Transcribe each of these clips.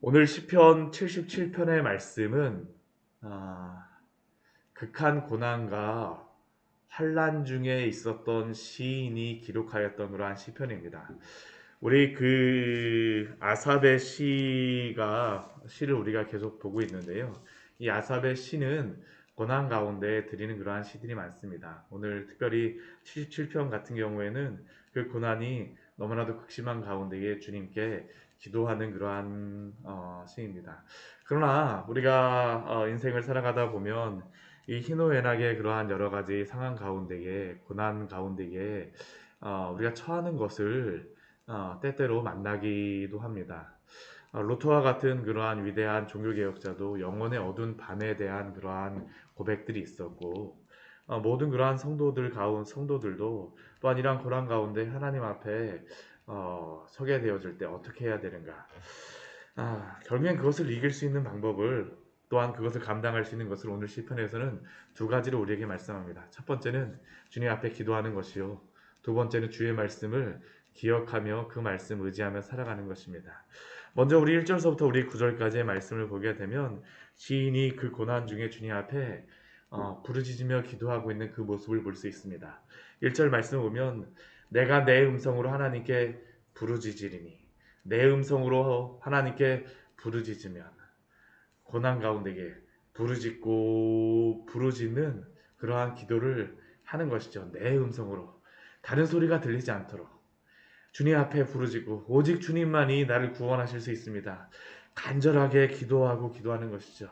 오늘 시편 77편의 말씀은 아, 극한 고난과 환란 중에 있었던 시인이 기록하였던 그러한 시편입니다. 우리 그 아삽의 시가 시를 우리가 계속 보고 있는데요. 이 아삽의 시는 고난 가운데 드리는 그러한 시들이 많습니다. 오늘 특별히 77편 같은 경우에는 그 고난이 너무나도 극심한 가운데에 주님께 기도하는 그러한 어, 시입니다. 그러나 우리가 어, 인생을 살아가다 보면 이 희노애락의 그러한 여러 가지 상황 가운데에 고난 가운데에 어, 우리가 처하는 것을 어, 때때로 만나기도 합니다. 어, 루터와 같은 그러한 위대한 종교개혁자도 영혼의 어두운 밤에 대한 그러한 고백들이 있었고 어, 모든 그러한 성도들 가운 성도들도 또한 이러한 고난 가운데 하나님 앞에 어, 서게 되어질 때 어떻게 해야 되는가? 아, 결국엔 그것을 이길 수 있는 방법을 또한 그것을 감당할 수 있는 것을 오늘 시편에서는 두 가지로 우리에게 말씀합니다. 첫 번째는 주님 앞에 기도하는 것이요. 두 번째는 주의 말씀을 기억하며 그 말씀 의지하며 살아가는 것입니다. 먼저 우리 1절서부터 우리 9절까지의 말씀을 보게 되면 시인이 그 고난 중에 주님 앞에 어, 부르짖으며 기도하고 있는 그 모습을 볼 수 있습니다. 1절 말씀을 보면 내가 내 음성으로 하나님께 부르짖으리니 내 음성으로 하나님께 부르짖으면 고난 가운데에 부르짖고 부르짖는 그러한 기도를 하는 것이죠. 내 음성으로 다른 소리가 들리지 않도록 주님 앞에 부르짖고 오직 주님만이 나를 구원하실 수 있습니다. 간절하게 기도하고 기도하는 것이죠.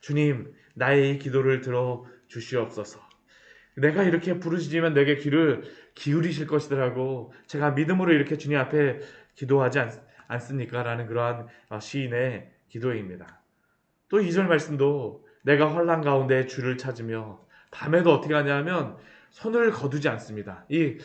주님, 나의 이 기도를 들어 주시옵소서. 내가 이렇게 부르짖으면 내게 귀를 기울이실 것이더라고. 제가 믿음으로 이렇게 주님 앞에 기도하지 않, 않습니까? 라는 그러한 어, 시인의 기도입니다. 또 2절 말씀도 내가 환란 가운데 주를 찾으며 밤에도 어떻게 하냐면 손을 거두지 않습니다. 이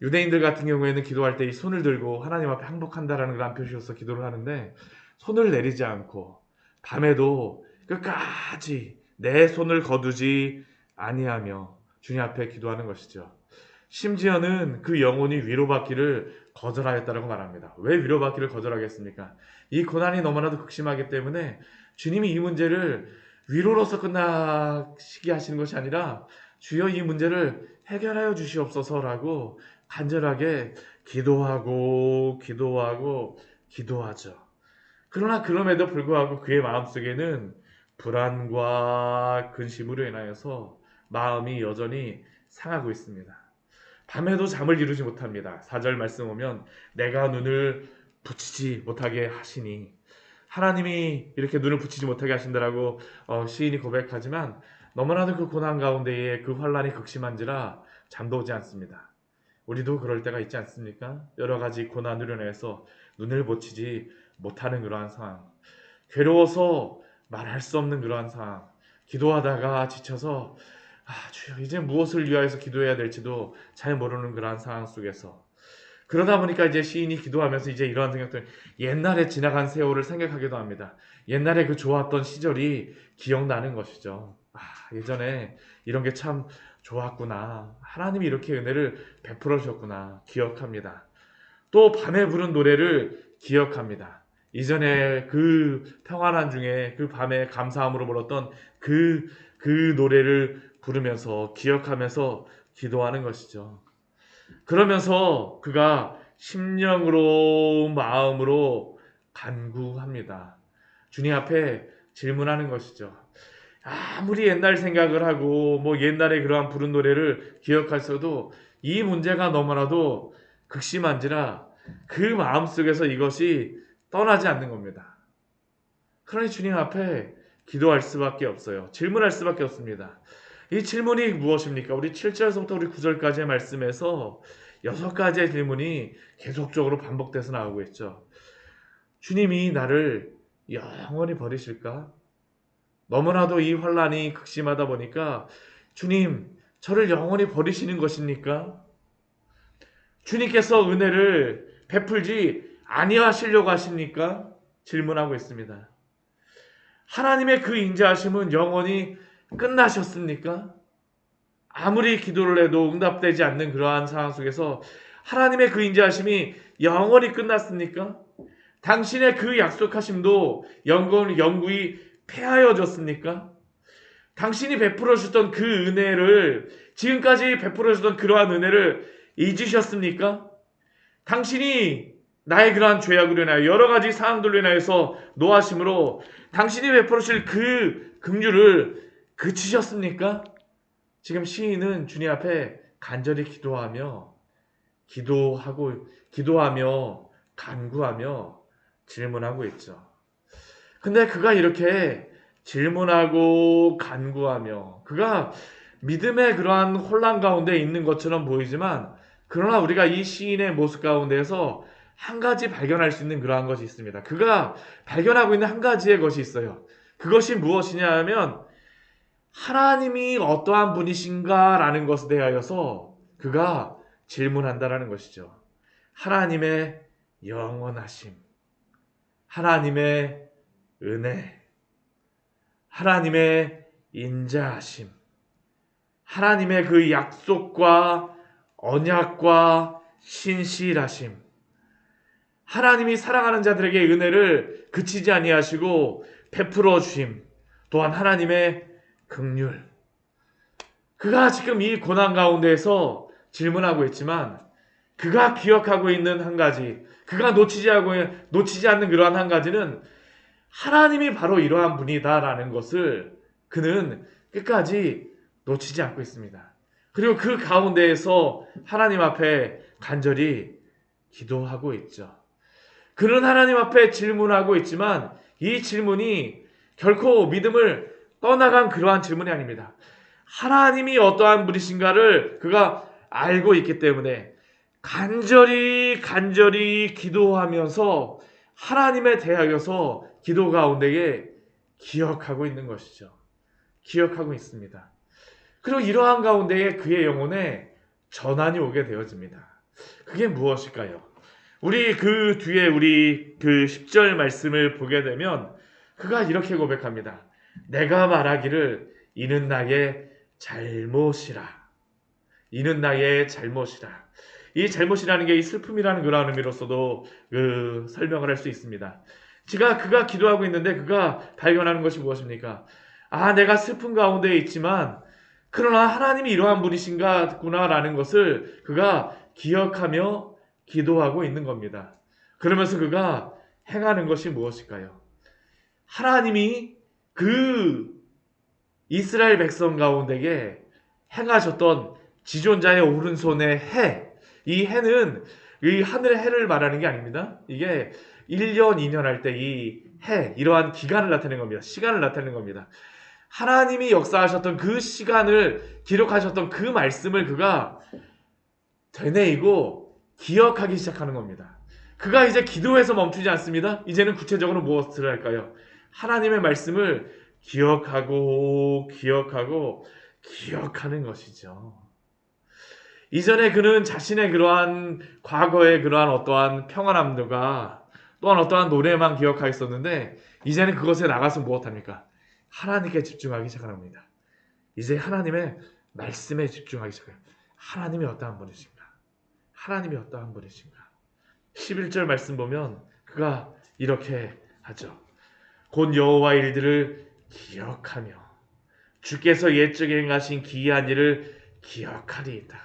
유대인들 같은 경우에는 기도할 때 이 손을 들고 하나님 앞에 항복한다라는 그런 표시로서 기도를 하는데 손을 내리지 않고 밤에도 끝까지 내 손을 거두지 아니하며 주님 앞에 기도하는 것이죠. 심지어는 그 영혼이 위로받기를 거절하였다라고 말합니다. 왜 위로받기를 거절하겠습니까? 이 고난이 너무나도 극심하기 때문에 주님이 이 문제를 위로로서 끝나시게 하시는 것이 아니라 주여 이 문제를 해결하여 주시옵소서라고 간절하게 기도하고 기도하고 기도하죠. 그러나 그럼에도 불구하고 그의 마음속에는 불안과 근심으로 인하여서 마음이 여전히 상하고 있습니다. 밤에도 잠을 이루지 못합니다. 4절 말씀 오면 내가 눈을 붙이지 못하게 하시니 하나님이 이렇게 눈을 붙이지 못하게 하신다라고 어, 시인이 고백하지만 너무나도 그 고난 가운데에 그 환란이 극심한지라 잠도 오지 않습니다. 우리도 그럴 때가 있지 않습니까? 여러 가지 고난으로 인해서 눈을 붙이지 못하는 그러한 상황, 괴로워서 말할 수 없는 그러한 상황, 기도하다가 지쳐서 아, 주여 이제 무엇을 위하여서 기도해야 될지도 잘 모르는 그러한 상황 속에서 그러다 보니까 이제 시인이 기도하면서 이제 이러한 생각들 옛날에 지나간 세월을 생각하기도 합니다. 옛날에 그 좋았던 시절이 기억나는 것이죠. 아, 예전에 이런 게 참 좋았구나. 하나님이 이렇게 은혜를 베풀어 주셨구나. 기억합니다. 또 밤에 부른 노래를 기억합니다. 이전에 그 평안한 중에 그 밤에 감사함으로 불렀던 그, 그 노래를 부르면서 기억하면서 기도하는 것이죠. 그러면서 그가 심령으로 마음으로 간구합니다. 주님 앞에 질문하는 것이죠. 아무리 옛날 생각을 하고 뭐 옛날에 그러한 부른 노래를 기억할서도 이 문제가 너무나도 극심한지라 그 마음 속에서 이것이 떠나지 않는 겁니다. 그러니 주님 앞에 기도할 수밖에 없어요. 질문할 수밖에 없습니다. 이 질문이 무엇입니까? 우리 7절에서부터 우리 9절까지의 말씀에서 여섯 가지의 질문이 계속적으로 반복돼서 나오고 있죠. 주님이 나를 영원히 버리실까? 너무나도 이 환란이 극심하다 보니까 주님, 저를 영원히 버리시는 것입니까? 주님께서 은혜를 베풀지 아니하시려고 하십니까? 질문하고 있습니다. 하나님의 그 인자하심은 영원히 끝나셨습니까? 아무리 기도를 해도 응답되지 않는 그러한 상황 속에서 하나님의 그 인자하심이 영원히 끝났습니까? 당신의 그 약속하심도 영광, 영구히 폐하여졌습니까? 당신이 베풀어 주셨던 그 은혜를 지금까지 베풀어 주던 그러한 은혜를 잊으셨습니까? 당신이 나의 그러한 죄악으로 인하여 여러 가지 사항들로 인하여서 노하심으로 당신이 베풀어 주실 그 긍휼을 그치셨습니까? 지금 시인은 주님 앞에 간절히 기도하며 기도하고 기도하며 간구하며 질문하고 있죠. 근데 그가 이렇게 질문하고 간구하며 그가 믿음의 그러한 혼란 가운데 있는 것처럼 보이지만 그러나 우리가 이 시인의 모습 가운데에서 한 가지 발견할 수 있는 그러한 것이 있습니다. 그가 발견하고 있는 한 가지의 것이 있어요. 그것이 무엇이냐 하면 하나님이 어떠한 분이신가라는 것에 대하여서 그가 질문한다라는 것이죠. 하나님의 영원하심, 하나님의 은혜, 하나님의 인자하심, 하나님의 그 약속과 언약과 신실하심, 하나님이 사랑하는 자들에게 은혜를 그치지 아니하시고 베풀어 주심, 또한 하나님의 극률. 그가 지금 이 고난 가운데에서 질문하고 있지만 그가 기억하고 있는 한 가지, 그가 놓치지 하고 놓치지 않는 그러한 한 가지는 하나님이 바로 이러한 분이다라는 것을 그는 끝까지 놓치지 않고 있습니다. 그리고 그 가운데에서 하나님 앞에 간절히 기도하고 있죠. 그는 하나님 앞에 질문하고 있지만 이 질문이 결코 믿음을 떠나간 그러한 질문이 아닙니다. 하나님이 어떠한 분이신가를 그가 알고 있기 때문에 간절히 간절히 기도하면서 하나님에 대하여서 기도 가운데에 기억하고 있는 것이죠. 기억하고 있습니다. 그리고 이러한 가운데에 그의 영혼에 전환이 오게 되어집니다. 그게 무엇일까요? 우리 그 뒤에 우리 그 10절 말씀을 보게 되면 그가 이렇게 고백합니다. 내가 말하기를 이는 나의 잘못이라. 이는 나의 잘못이라. 이 잘못이라는 게 이 슬픔이라는 그런 의미로서도 그 설명을 할 수 있습니다. 제가 그가 기도하고 있는데 그가 발견하는 것이 무엇입니까? 아, 내가 슬픔 가운데 있지만 그러나 하나님이 이러한 분이신가구나라는 것을 그가 기억하며 기도하고 있는 겁니다. 그러면서 그가 행하는 것이 무엇일까요? 하나님이 그 이스라엘 백성 가운데에 행하셨던 지존자의 오른손의 해, 이 해는 이 하늘의 해를 말하는 게 아닙니다. 이게 1년, 2년 할 때 이 해, 이러한 기간을 나타내는 겁니다. 시간을 나타내는 겁니다. 하나님이 역사하셨던 그 시간을 기록하셨던 그 말씀을 그가 되뇌이고 기억하기 시작하는 겁니다. 그가 이제 기도에서 멈추지 않습니다. 이제는 구체적으로 무엇을 할까요? 하나님의 말씀을 기억하고 기억하고 기억하는 것이죠. 이전에 그는 자신의 그러한 과거의 그러한 어떠한 평안함들과 또한 어떠한 노래만 기억하였었는데 이제는 그것에 나가서 무엇합니까? 하나님께 집중하기 시작합니다. 이제 하나님의 말씀에 집중하기 시작해요. 하나님이 어떠한 분이신가? 하나님이 어떠한 분이신가? 11절 말씀 보면 그가 이렇게 하죠. 곧 여호와 일들을 기억하며 주께서 옛적에 행하신 기이한 일을 기억하리이다.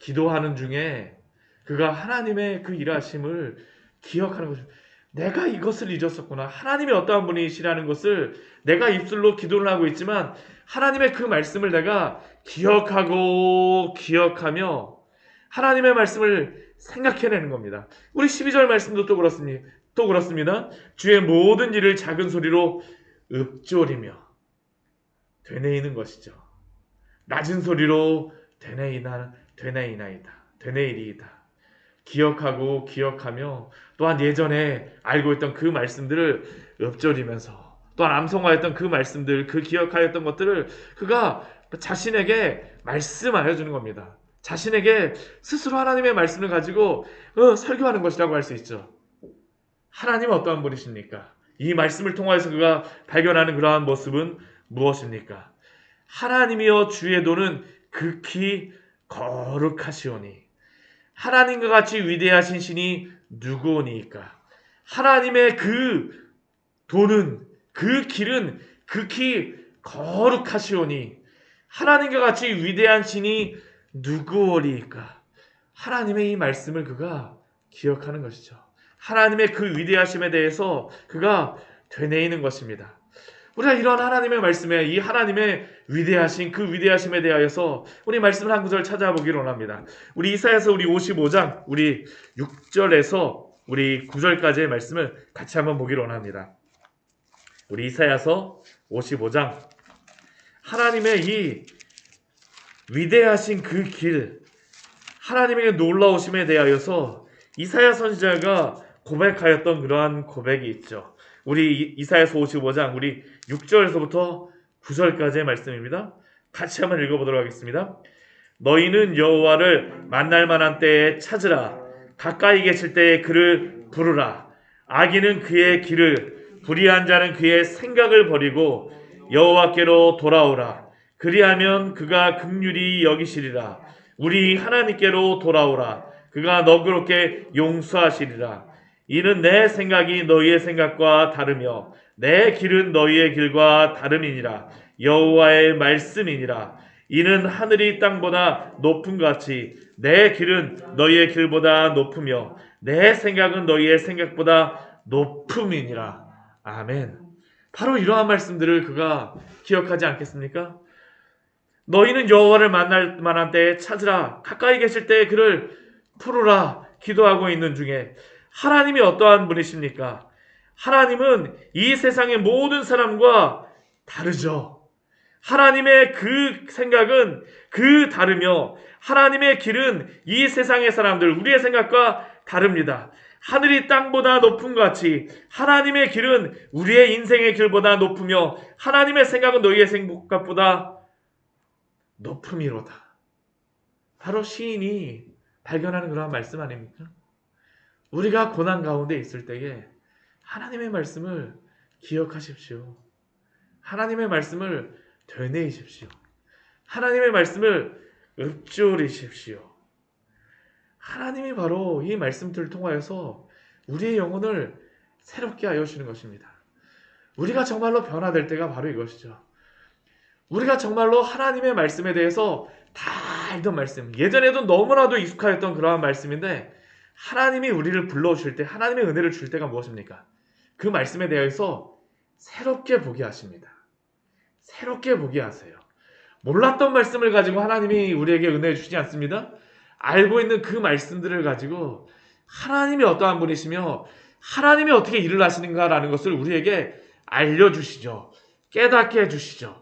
기도하는 중에 그가 하나님의 그 일하심을 기억하는 것입니다. 내가 이것을 잊었었구나. 하나님이 어떠한 분이시라는 것을 내가 입술로 기도를 하고 있지만 하나님의 그 말씀을 내가 기억하고 기억하며 하나님의 말씀을 생각해내는 겁니다. 우리 12절 말씀도 또 그렇습니다. 또 그렇습니다. 주의 모든 일을 작은 소리로 읊조리며 되뇌이는 것이죠. 낮은 소리로 되뇌이나 되뇌이나이다. 되뇌이리이다. 기억하고 기억하며 또한 예전에 알고 있던 그 말씀들을 읊조리면서 또한 암송하였던 그 말씀들, 그 기억하였던 것들을 그가 자신에게 말씀하여 주는 겁니다. 자신에게 스스로 하나님의 말씀을 가지고 어, 설교하는 것이라고 할 수 있죠. 하나님은 어떠한 분이십니까? 이 말씀을 통하여서 그가 발견하는 그러한 모습은 무엇입니까? 하나님이여 주의 도는 극히 거룩하시오니 하나님과 같이 위대하신 신이 누구오니까 하나님의 그 도는 그 길은 극히 거룩하시오니 하나님과 같이 위대한 신이 누구오리까? 하나님의 이 말씀을 그가 기억하는 것이죠. 하나님의 그 위대하심에 대해서 그가 되뇌이는 것입니다. 우리가 이런 하나님의 말씀에 이 하나님의 위대하신 그 위대하심에 대하여서 우리 말씀을 한 구절 찾아보기를 원합니다. 우리 이사야서 우리 55장 우리 6절에서 우리 9절까지의 말씀을 같이 한번 보기를 원합니다. 우리 이사야서 55장 하나님의 이 위대하신 그 길 하나님의 놀라우심에 대하여서 이사야 선지자가 고백하였던 그러한 고백이 있죠. 우리 이- 이사야서 55장 우리 6절에서부터 9절까지의 말씀입니다. 같이 한번 읽어보도록 하겠습니다. 너희는 여호와를 만날 만한 때에 찾으라. 가까이 계실 때에 그를 부르라. 악인은 그의 길을, 불의한 자는 그의 생각을 버리고 여호와께로 돌아오라. 그리하면 그가 극률이 여기시리라. 우리 하나님께로 돌아오라. 그가 너그럽게 용서하시리라. 이는 내 생각이 너희의 생각과 다르며 내 길은 너희의 길과 다름이니라. 여호와의 말씀이니라. 이는 하늘이 땅보다 높은 것 같이 내 길은 너희의 길보다 높으며 내 생각은 너희의 생각보다 높음이니라. 아멘. 바로 이러한 말씀들을 그가 기억하지 않겠습니까? 너희는 여호와를 만날 만한 때에 찾으라. 가까이 계실 때에 그를 풀으라. 기도하고 있는 중에 하나님이 어떠한 분이십니까? 하나님은 이 세상의 모든 사람과 다르죠. 하나님의 그 생각은 그 다르며 하나님의 길은 이 세상의 사람들 우리의 생각과 다릅니다. 하늘이 땅보다 높은 것 같이 하나님의 길은 우리의 인생의 길보다 높으며 하나님의 생각은 너희의 생각보다 높음이로다. 바로 시인이 발견하는 그러한 말씀 아닙니까? 우리가 고난 가운데 있을 때에 하나님의 말씀을 기억하십시오. 하나님의 말씀을 되뇌이십시오. 하나님의 말씀을 읊조리십시오. 하나님이 바로 이 말씀들을 통하여서 우리의 영혼을 새롭게 하여 주는 것입니다. 우리가 정말로 변화될 때가 바로 이것이죠. 우리가 정말로 하나님의 말씀에 대해서 다 알던 말씀, 예전에도 너무나도 익숙하였던 그러한 말씀인데 하나님이 우리를 불러오실 때 하나님의 은혜를 줄 때가 무엇입니까? 그 말씀에 대해서 새롭게 보게 하십니다. 새롭게 보게 하세요. 몰랐던 말씀을 가지고 하나님이 우리에게 은혜 주시지 않습니다. 알고 있는 그 말씀들을 가지고 하나님이 어떠한 분이시며 하나님이 어떻게 일을 하시는가라는 것을 우리에게 알려주시죠. 깨닫게 해주시죠.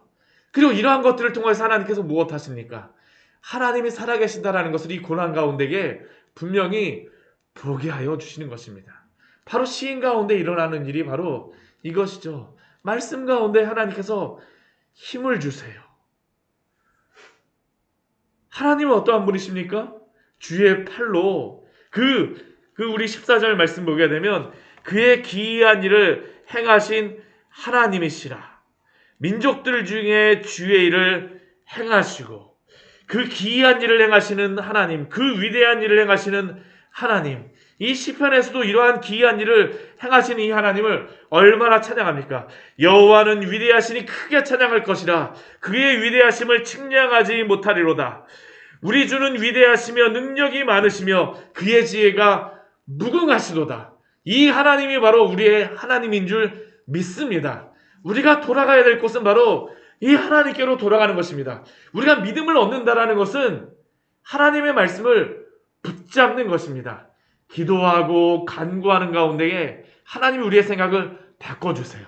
그리고 이러한 것들을 통해서 하나님께서 무엇 하십니까? 하나님이 살아계신다라는 것을 이 고난 가운데에 분명히 보게 하여 주시는 것입니다. 바로 시인 가운데 일어나는 일이 바로 이것이죠. 말씀 가운데 하나님께서 힘을 주세요. 하나님은 어떠한 분이십니까? 주의 팔로 그, 그 우리 14절 말씀 보게 되면 그의 기이한 일을 행하신 하나님이시라. 민족들 중에 주의 일을 행하시고 그 기이한 일을 행하시는 하나님, 그 위대한 일을 행하시는 하나님. 이 시편에서도 이러한 기이한 일을 행하시는 이 하나님을 얼마나 찬양합니까? 여호와는 위대하시니 크게 찬양할 것이라. 그의 위대하심을 측량하지 못하리로다. 우리 주는 위대하시며 능력이 많으시며 그의 지혜가 무궁하시도다. 이 하나님이 바로 우리의 하나님인 줄 믿습니다. 우리가 돌아가야 될 곳은 바로 이 하나님께로 돌아가는 것입니다. 우리가 믿음을 얻는다라는 것은 하나님의 말씀을 붙잡는 것입니다. 기도하고 간구하는 가운데에 하나님이 우리의 생각을 바꿔주세요.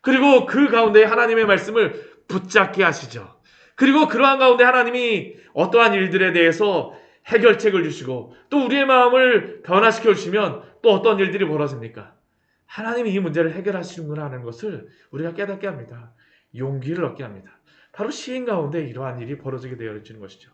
그리고 그 가운데 하나님의 말씀을 붙잡게 하시죠. 그리고 그러한 가운데 하나님이 어떠한 일들에 대해서 해결책을 주시고 또 우리의 마음을 변화시켜 주시면 또 어떤 일들이 벌어집니까? 하나님이 이 문제를 해결하시는구나 하는 것을 우리가 깨닫게 합니다. 용기를 얻게 합니다. 바로 시인 가운데 이러한 일이 벌어지게 되어지는 것이죠.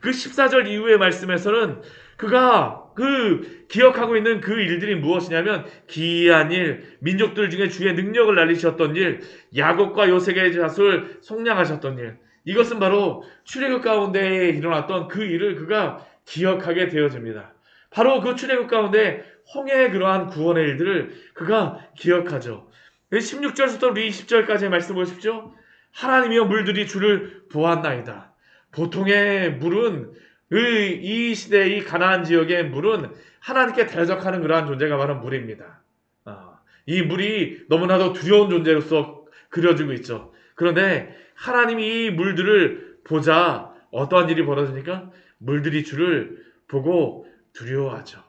그 14절 이후의 말씀에서는 그가 그 기억하고 있는 그 일들이 무엇이냐면 기이한 일, 민족들 중에 주의 능력을 날리셨던 일, 야곱과 요셉의 자손을 속량하셨던 일. 이것은 바로 출애굽 가운데 일어났던 그 일을 그가 기억하게 되어집니다. 바로 그 출애굽 가운데 홍해의 그러한 구원의 일들을 그가 기억하죠. 16절부터 우리 20절까지의 말씀 보십시오. 하나님이여 물들이 주를 보았나이다. 보통의 물은 이- 이 시대 이 가나안 지역의 물은 하나님께 대적하는 그러한 존재가 바로 물입니다. 아, 이 물이 너무나도 두려운 존재로서 그려지고 있죠. 그런데 하나님이 이 물들을 보자 어떠한 일이 벌어지니까 물들이 주를 보고 두려워하죠.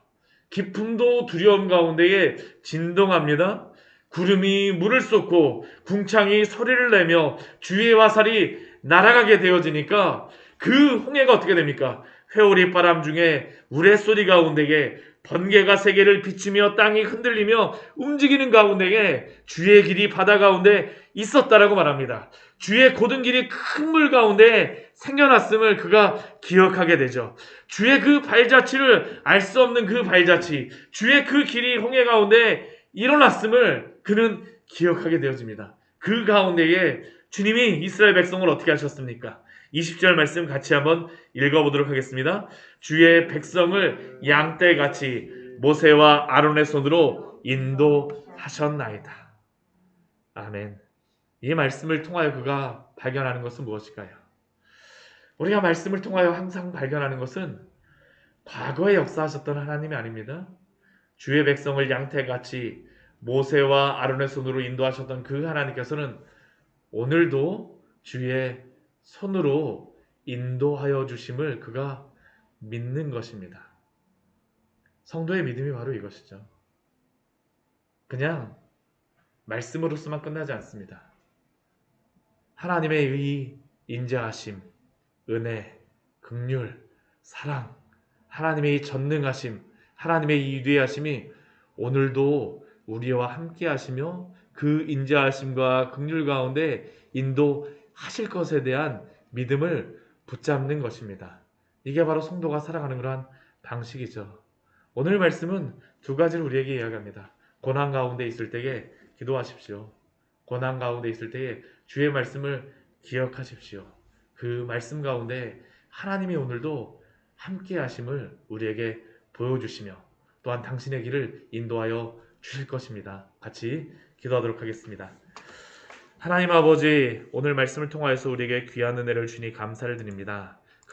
기쁨도 두려움 가운데에 진동합니다. 구름이 물을 쏟고 궁창이 소리를 내며 주의 화살이 날아가게 되어지니까 그 홍해가 어떻게 됩니까? 회오리 바람 중에 우레소리 가운데에 번개가 세계를 비추며 땅이 흔들리며 움직이는 가운데에 주의 길이 바다 가운데 있었다라고 말합니다. 주의 고든 길이 큰 물 가운데 생겨났음을 그가 기억하게 되죠. 주의 그 발자취를 알 수 없는 그 발자취, 주의 그 길이 홍해 가운데 일어났음을 그는 기억하게 되어집니다. 그 가운데에 주님이 이스라엘 백성을 어떻게 하셨습니까? 20절 말씀 같이 한번 읽어보도록 하겠습니다. 주의 백성을 양떼같이 모세와 아론의 손으로 인도하셨나이다. 아멘. 이 말씀을 통하여 그가 발견하는 것은 무엇일까요? 우리가 말씀을 통하여 항상 발견하는 것은 과거에 역사하셨던 하나님이 아닙니다. 주의 백성을 양태같이 모세와 아론의 손으로 인도하셨던 그 하나님께서는 오늘도 주의 손으로 인도하여 주심을 그가 믿는 것입니다. 성도의 믿음이 바로 이것이죠. 그냥 말씀으로서만 끝나지 않습니다. 하나님의 의, 인자하심, 은혜, 극률, 사랑, 하나님의 이 전능하심, 하나님의 이 위대하심이 오늘도 우리와 함께 하시며 그 인자하심과 극률 가운데 인도하실 것에 대한 믿음을 붙잡는 것입니다. 이게 바로 성도가 살아가는 그러한 방식이죠. 오늘 말씀은 두 가지를 우리에게 이야기합니다. 고난 가운데 있을 때에 기도하십시오. 고난 가운데 있을 때에 주의 말씀을 기억하십시오. 그 말씀 가운데 하나님이 오늘도 함께 하심을 우리에게 보여주시며 또한 당신의 길을 인도하여 주실 것입니다. 같이 기도하도록 하겠습니다. 하나님 아버지, 오늘 말씀을 통하여서 우리에게 귀한 은혜를 주니 감사를 드립니다.